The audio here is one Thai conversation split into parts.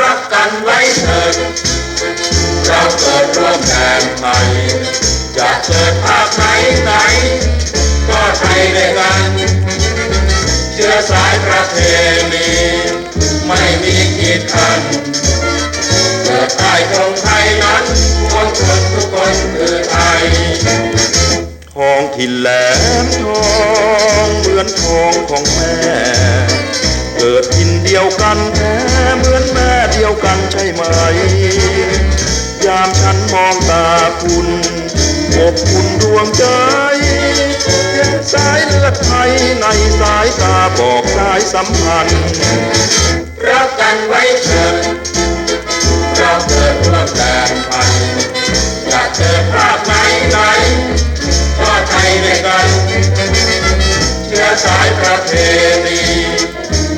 รักกันไว้เถิดเราเกิดร่วมแดนไทยจะเกิดภาคไหนไหน ก็ไทยด้วยกัน เชื้อสายประเพณีไม่มีกีดกันเกิดใต้ตรงไทยนั้นทุกคนทุกคนคือไทยท้องถิ่นแหลมทอง อนทองของแม่ เกิดถิ่นเดียวกันแท้เหมือนแม่เดียวกันใช่ไหม ยามฉันมองตาคุณอบอุ่นดวงใจเห็นสายเลือดไทยในสายตาบอกสายสัมพันธ์รักกันไว้เถิด สายประเพณี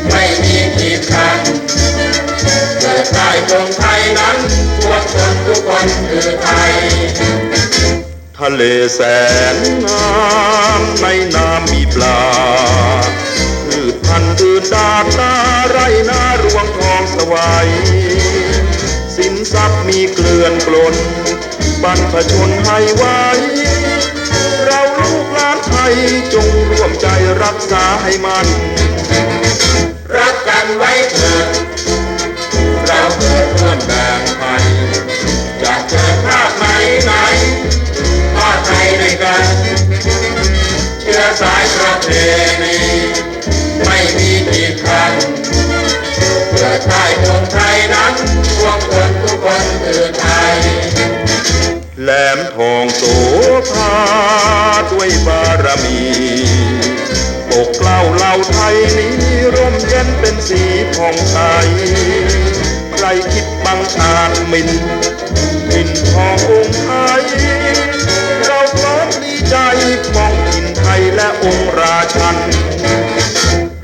ไม่มีขีดขัดเกิดใต้ตรงไทยนั้นทุกคนทุกคนคือไทย ทะเลแสนงามในน้ำมีปลาพืชพันธุ์อื่นดาดตาไรนารวงทองสวัยสินทรัพย์มีเกลื่อนกลนบรรพชนให้ไว้ เราลูกหลานไทย รักษาให้มัน รักกันไว้เถิดเราเกิดร่วมแบ่งไทยจะเกิดภาคไหนไหนก็ไทยด้วยกัน เชื้อสายประเพณีไม่มีขีดขัดเกิดใต้ตรงไทยนั้นพวกคนทุกคนคือไทยแหลมทองโสภาด้วยบารมี กเกล้าเหล่าไทยนี้ร่มเย็นเป็นสีผ่องใสใครคิดบังอาจมินมินทององค์ไทย เราพร้อมดีใจมองอินไทยและองค์ราชัน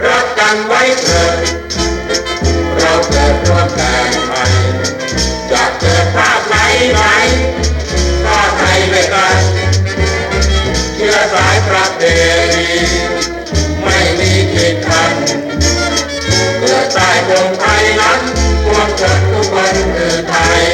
รักกันไว้เถิดเราเกิดร่วมกันไทยจะเกิดภาพไหนไหนก็ไทยด้วยกันเชื่อสายพระเดช พวกเธอทุกคนคือไทย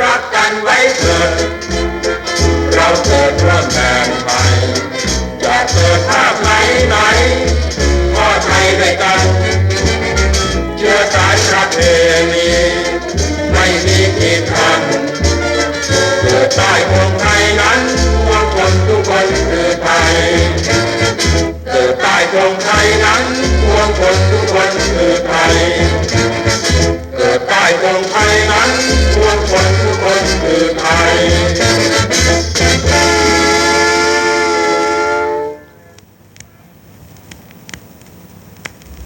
รักกันไว้เถิดเราเกิร่วม Thank you.